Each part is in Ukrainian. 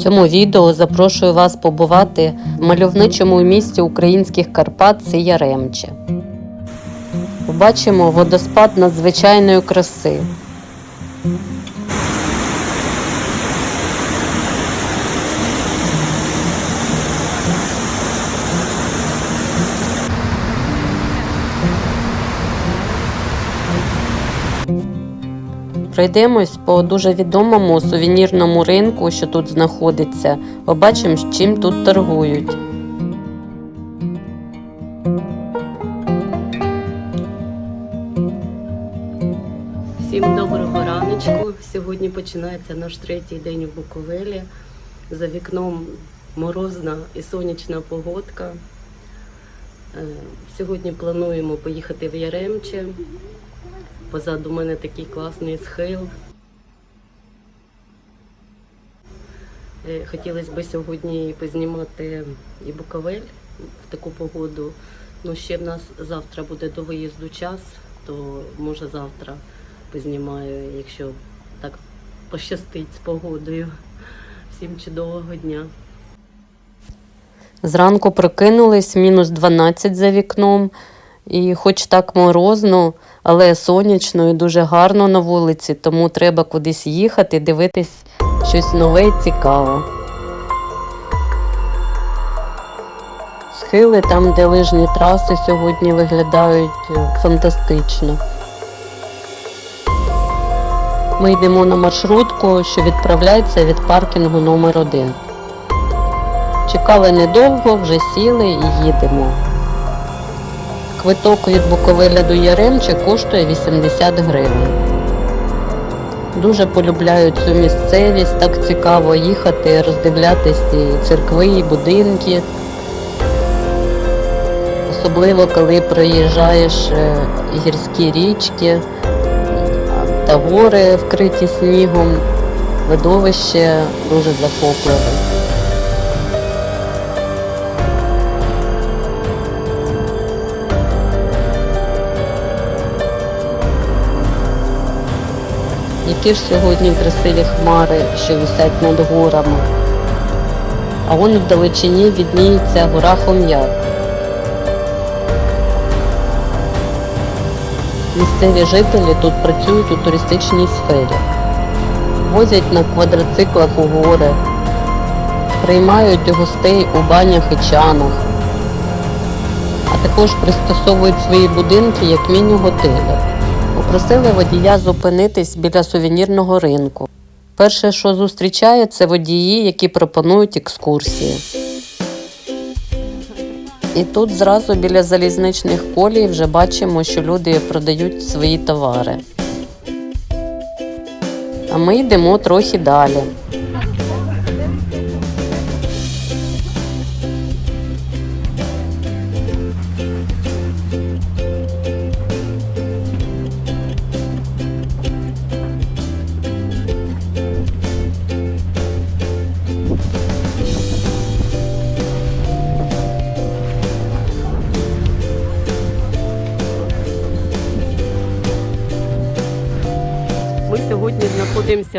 цьому відео запрошую вас побувати в мальовничому місті українських Карпат Сияремче. Побачимо водоспад надзвичайної краси. Пройдемось по дуже відомому сувенірному ринку, що тут знаходиться. Побачимо, з чим тут торгують. Всім доброго раночку. Сьогодні починається наш третій день у Буковелі. За вікном морозна і сонячна погодка. Е, Сьогодні плануємо поїхати в Яремче. Позаду мене такий класний схил. Е, Хотілося б сьогодні познімати і Буковель в таку погоду. Ну, ще в нас завтра буде до виїзду час, то може завтра познімаю, якщо так пощастить з погодою. Всім чудового дня. Зранку прокинулись, мінус 12 за вікном. І хоч так морозно, але сонячно і дуже гарно на вулиці, тому треба кудись їхати, дивитись щось нове і цікаве. Схили там, де лижні траси сьогодні виглядають е, фантастично. Ми йдемо на маршрутку, що відправляється від паркінгу номер 1 Чекали недовго, вже сіли і їдемо. Квиток від Буковеля до Яремче коштує 80 гривень. Дуже полюбляю цю місцевість, так цікаво їхати, роздивлятися і церкви, і будинки. Особливо, коли проїжджаєш е, гірські річки та гори вкриті снігом, видовище дуже захопливе. Які ж сьогодні красиві хмари, що висять над горами. А вон в далечині відніється гора Хом'як. Місцеві жителі тут працюють у туристичній сфері. Возять на квадроциклах у гори, приймають гостей у банях і чанах, а також пристосовують свої будинки як міні-готелі. Попросили водія зупинитись біля сувенірного ринку. Перше, що зустрічає, це водії, які пропонують екскурсії. І тут зразу біля залізничних колій вже бачимо, що люди продають свої товари. А ми йдемо трохи далі.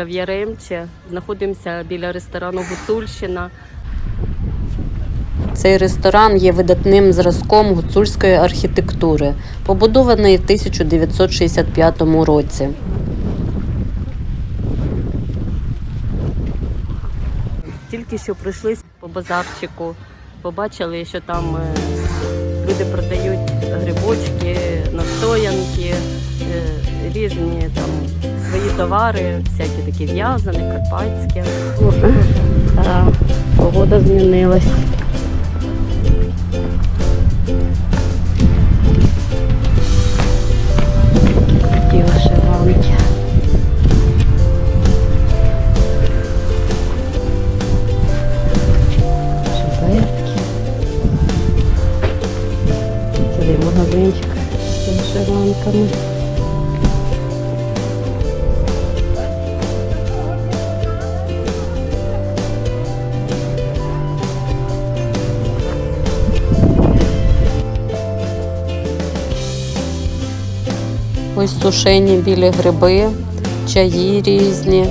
В Яремче, знаходимося біля ресторану Гуцульщина. Цей ресторан є видатним зразком гуцульської архітектури, побудований в 1965 році. Тільки що пройшли по базарчику, побачили, що там е, люди продають грибочки, настоянки, е, різні там свої товари, всякі такі в'язані, карпатські. Так, погода змінилась. сушені білі гриби, чаї різні.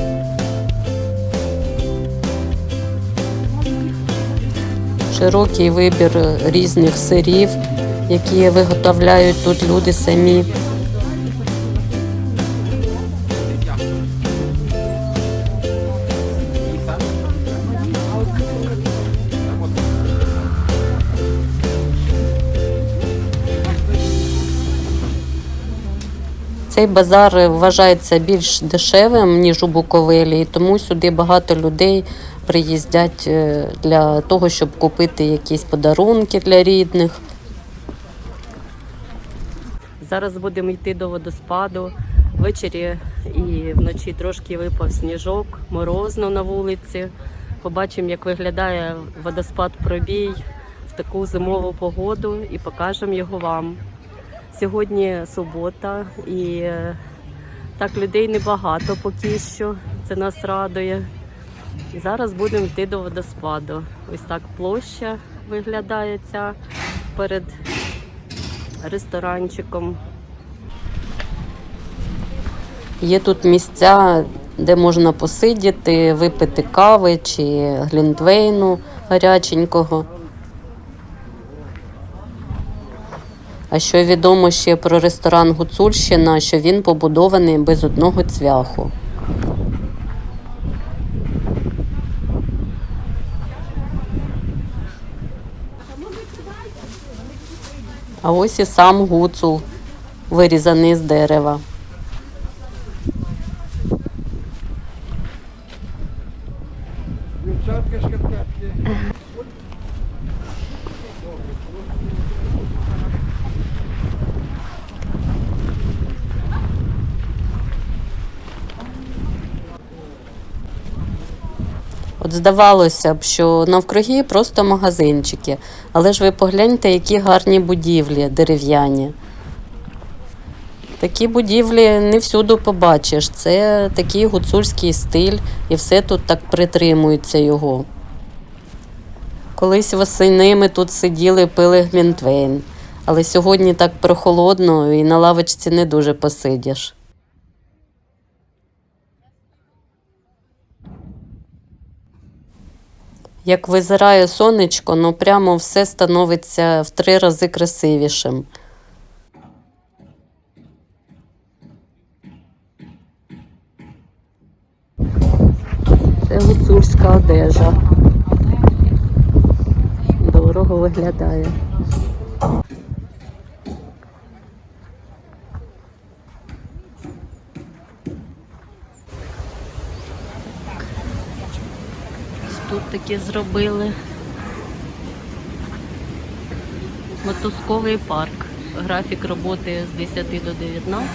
Широкий вибір різних сирів, які виготовляють тут люди самі. Цей базар вважається більш дешевим, ніж у Буковелі, і тому сюди багато людей приїздять е, для того, щоб купити якісь подарунки для рідних. Зараз будемо йти до водоспаду. Ввечері і вночі трошки випав сніжок, морозно на вулиці. Побачимо, як виглядає водоспад пробій в таку зимову погоду і покажемо його вам. Сьогодні субота і е, так людей небагато поки що. Це нас радує. Зараз будемо йти до водоспаду. Ось так площа виглядає ця перед ресторанчиком. Є тут місця, де можна посидіти, випити кави чи глінтвейну гаряченького. А що відомо ще про ресторан Гуцульщина, що він побудований без одного цвяху. А ось і сам гуцул, вирізаний з дерева. Дівчатка шкарпетки. От здавалося б, що навкруги просто магазинчики, але ж ви погляньте, які гарні будівлі дерев'яні. Такі будівлі не всюди побачиш. Це такий гуцульський стиль, і все тут так притримується його. Колись восени ми тут сиділи, пили глінтвейн, але сьогодні так прохолодно і на лавочці не дуже посидиш. Як визирає сонечко, ну прямо все становиться в три рази красивішим. Це гуцульська одежа. Дорого виглядає. Таке зробили. Мотузковий парк. Графік роботи з 10 до 19.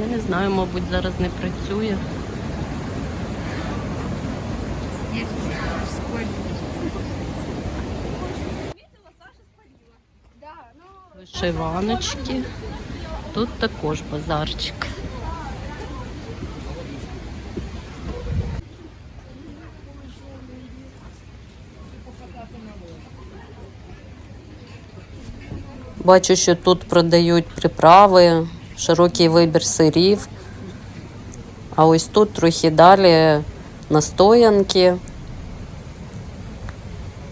Я не знаю, мабуть, зараз не працює. Вишиваночки. Тут також базарчик. Бачу, що тут продають приправи, широкий вибір сирів. А ось тут трохи далі настоянки,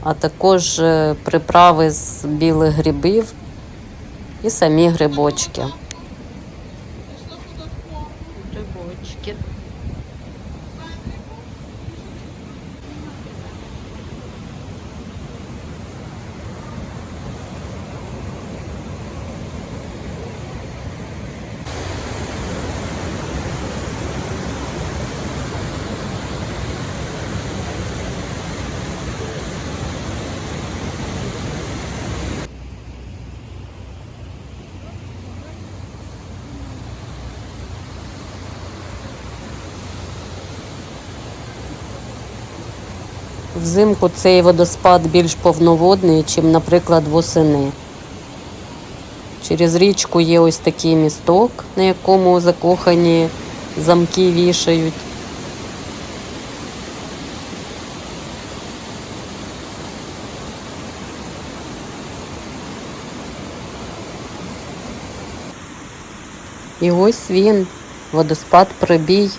а також е, приправи з білих грибів і самі грибочки. Грибочки. Взимку цей водоспад більш повноводний, ніж, наприклад, восени. Через річку є ось такий місток, на якому закохані замки вішають. І ось він, водоспад Пробій,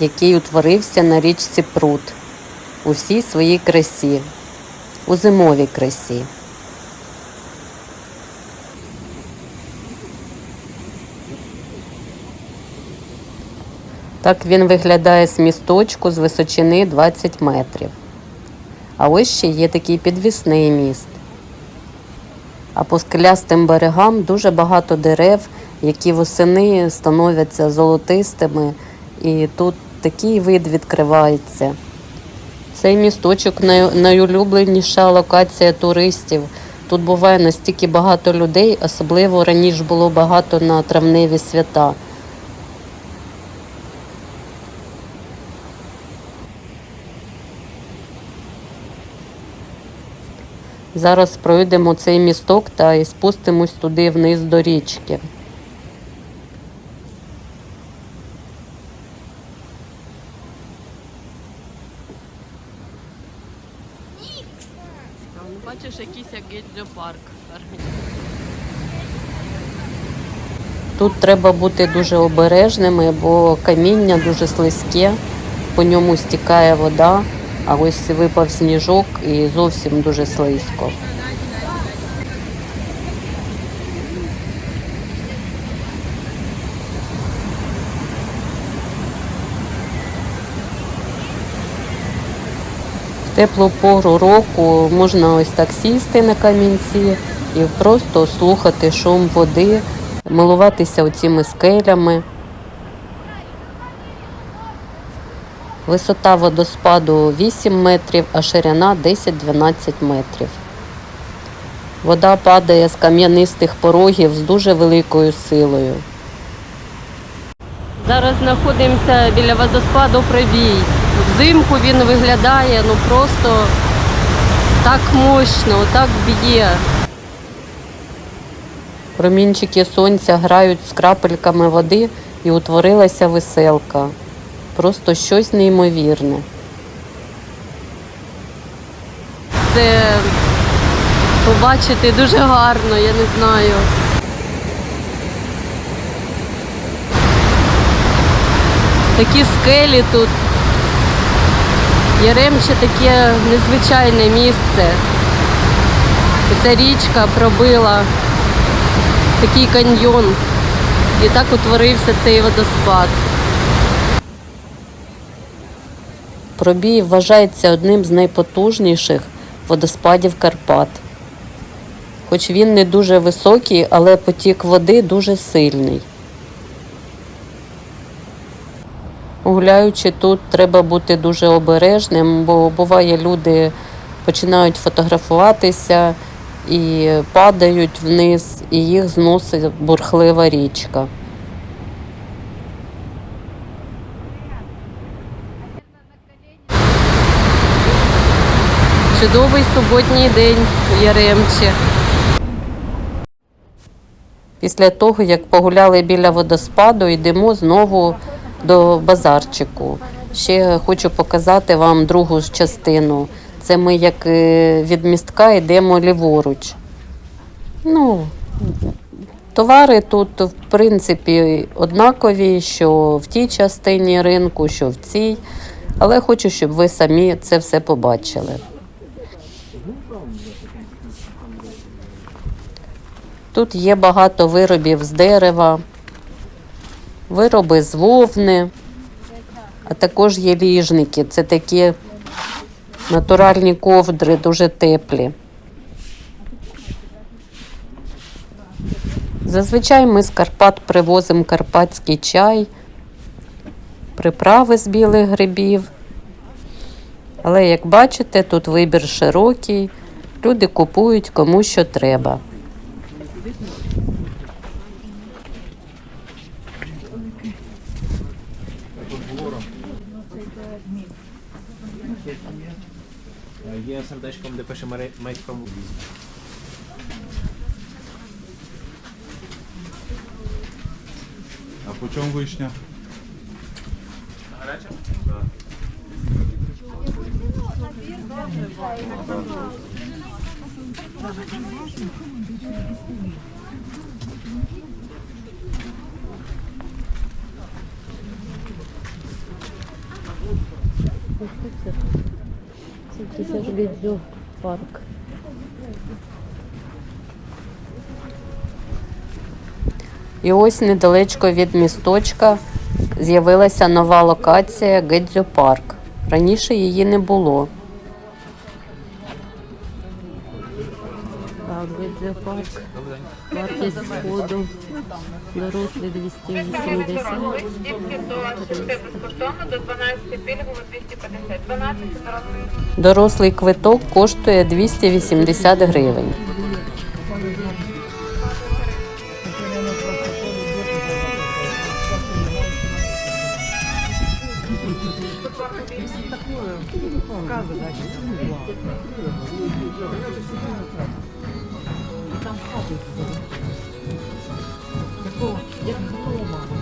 який утворився на річці Прут у всій своїй красі. у зимовій красі. Так він виглядає з місточку з височини 20 метрів. А ось ще є такий підвісний міст. А по скелястим берегам дуже багато дерев, які восени становляться золотистими, і тут такий вид відкривається. Цей місточок най- найулюбленіша локація туристів. Тут буває настільки багато людей, особливо раніше було багато на травневі свята. Зараз пройдемо цей місток та і спустимось туди вниз до річки. Тут треба бути дуже обережними, бо каміння дуже слизьке, по ньому стікає вода, а ось випав сніжок і зовсім дуже слизько. В теплу пору року можна ось так сісти на камінці і просто слухати шум води, милуватися оціми скелями. Висота водоспаду 8 метрів, а ширина 10-12 метрів. Вода падає з кам'янистих порогів з дуже великою силою. Зараз знаходимося біля водоспаду Прибій. Взимку він виглядає ну просто так мощно, так б'є. Промінчики сонця грають з крапельками води і утворилася веселка. Просто щось неймовірне. Це побачити дуже гарно, я не знаю. Такі скелі тут. Яремче таке незвичайне місце. Ця річка пробила такий каньйон. І так утворився цей водоспад. Пробій вважається одним з найпотужніших водоспадів Карпат. Хоч він не дуже високий, але потік води дуже сильний. Гуляючи тут, треба бути дуже обережним, бо буває люди починають фотографуватися і падають вниз, і їх зносить бурхлива річка. Чудовий суботній день Яремчі. Після того, як погуляли біля водоспаду, йдемо знову до базарчику. Ще хочу показати вам другу частину. Це ми як е, від містка йдемо ліворуч. Ну, товари тут, в принципі, однакові, що в тій частині ринку, що в цій. Але хочу, щоб ви самі це все побачили. Тут є багато виробів з дерева, вироби з вовни, а також є ліжники. Це такі натуральні ковдри, дуже теплі. Зазвичай ми з Карпат привозимо карпатський чай, приправи з білих грибів. Але як бачите, тут вибір широкий, люди купують кому що треба. Є сердечком, де пише «Made from А по чому вишня? Гаряча? Це ж відзю парк. І ось недалечко від місточка з'явилася нова локація Гедзю Парк. Раніше її не було. Так, Гедзю Парк. Вартість входу. Дорослі 280. Дітки до 6 безкоштовно, до 12 пільгово 250. 12 дорослих. Дорослий квиток коштує 280 гривень.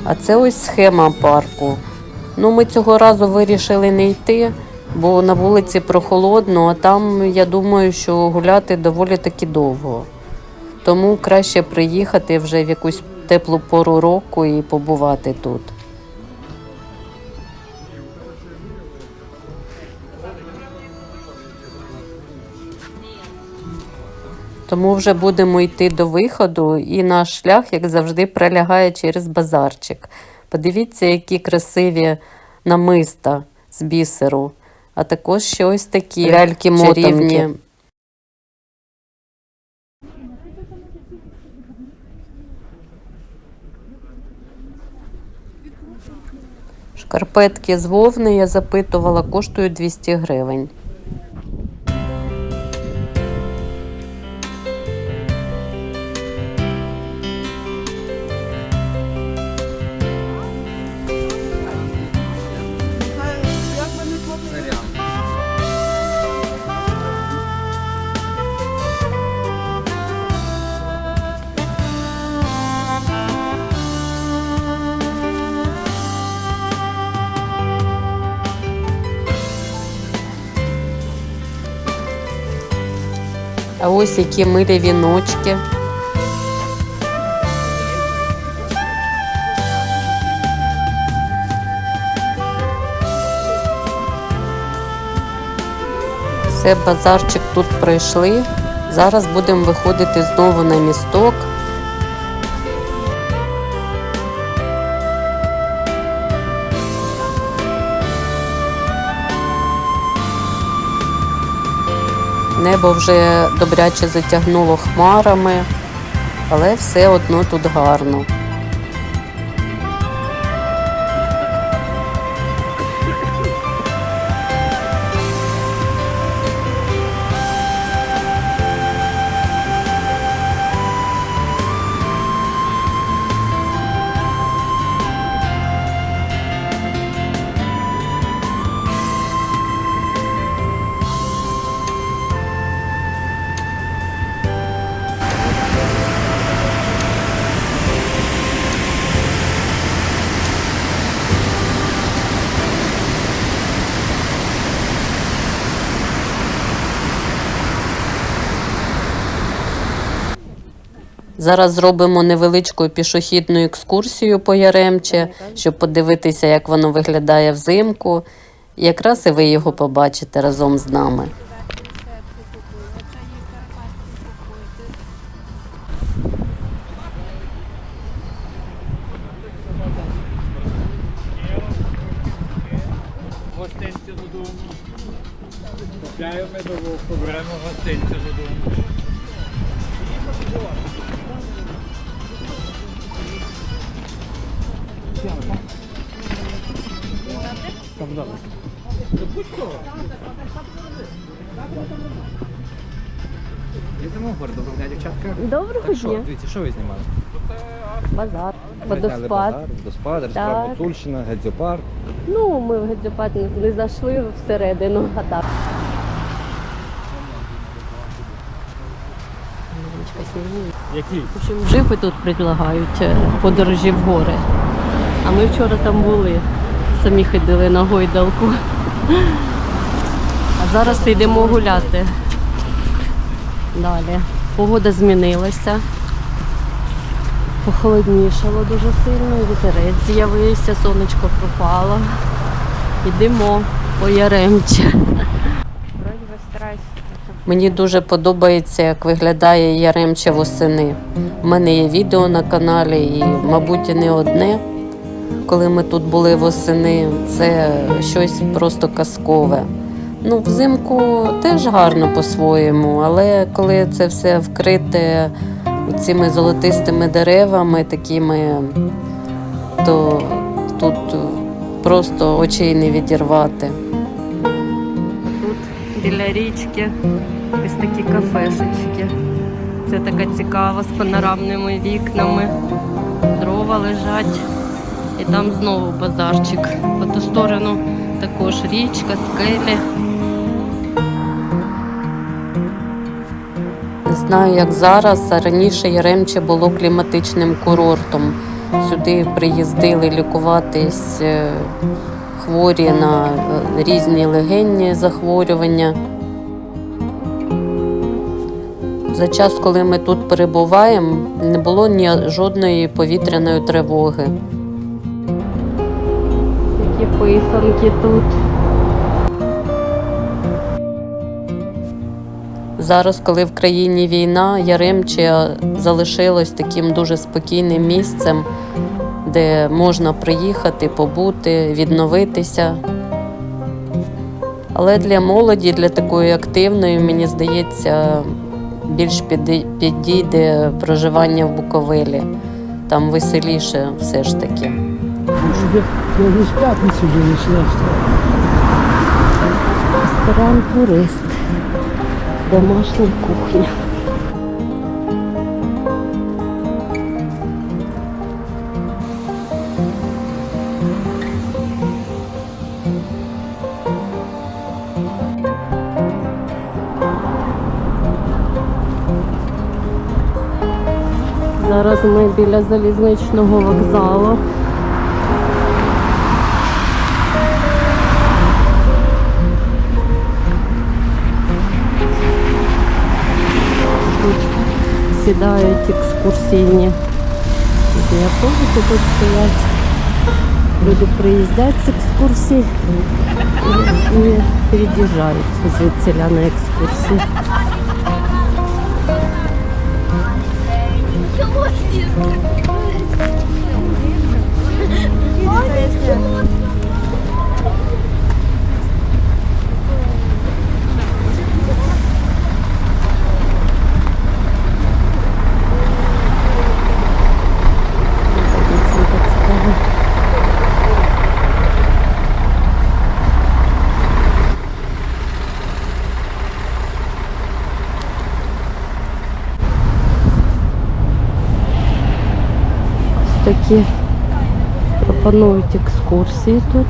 А це ось схема парку. Ну, ми цього разу вирішили не йти, бо на вулиці прохолодно, а там я думаю, що гуляти доволі таки довго. Тому краще приїхати вже в якусь теплу пору року і побувати тут. Тому вже будемо йти до виходу, і наш шлях, як завжди, пролягає через базарчик. Подивіться, які красиві намиста з бісеру, а також ще ось такі ляльки-мотанки. Шкарпетки з вовни я запитувала, коштують 200 гривень. А ось які милі віночки. Все, базарчик тут пройшли. Зараз будемо виходити знову на місток. Небо вже добряче затягнуло хмарами, але все одно тут гарно. Зараз зробимо невеличку пішохідну екскурсію по Яремче, щоб подивитися, як воно виглядає взимку. Якраз і ви його побачите разом з нами. Гостинці додому. Купляємо медовуху, беремо гостинці додому. Їдемо в городу, доброго дня, дівчатка. Доброго Так що, дивіться, що ви знімали? Базар, Ми зняли базар, Водоспад, ресторан Так. Гуцульщина, Гедзьопарк. Ну, ми в Гедзюпат не зайшли всередину, а так. Які? В общем, джипи тут предлагають е, подорожі в гори. А ми вчора там були. Самі ходили на гойдалку. А зараз йдемо гуляти. Далі. Погода змінилася. Похолоднішало дуже сильно, вітерець з'явився, сонечко пропало. Йдемо по Яремче. Мені дуже подобається, як виглядає Яремче восени. У мене є відео на каналі, і, мабуть, і не одне. Коли ми тут були восени, це щось просто казкове. Ну, взимку теж гарно по-своєму, але коли це все вкрите цими золотистими деревами, такими, то тут просто очей не відірвати. Тут біля річки ось такі кафешечки. Це така цікава з панорамними вікнами. Дрова лежать. І там знову базарчик. По ту сторону також річка, скелі. Не знаю, як зараз, а раніше Яремче було кліматичним курортом. Сюди приїздили лікуватись е, хворі на е, різні легенні захворювання. За час, коли ми тут перебуваємо, не було ні жодної повітряної тривоги. Які писанки тут. Зараз, коли в країні війна, Яремче залишилось таким дуже спокійним місцем, де можна приїхати, побути, відновитися. Але для молоді, для такої активної, мені здається, більш підійде проживання в Буковелі. Там веселіше все ж таки. Уже я не в пятницу уже начинаю Ресторан турист. Домашня кухня. Зараз ми біля залізничного вокзалу. Сідають екскурсійні ці автобуси тут стоять. Люди приїздять з екскурсій і, від'їжджають звідсіля на екскурсії. Дівчинка цікава. Ось такі пропонують екскурсії тут.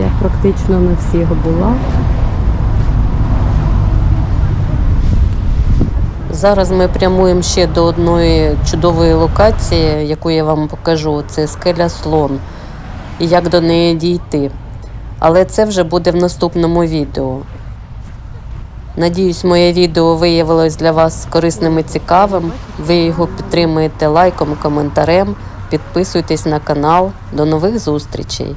Я практично на всіх була. Зараз ми прямуємо ще до одної чудової локації, яку я вам покажу. Це скеля слон. І як до неї дійти. Але це вже буде в наступному відео. Надіюсь, моє відео виявилось для вас корисним і цікавим. Ви його підтримуєте лайком, коментарем. Підписуйтесь на канал. До нових зустрічей!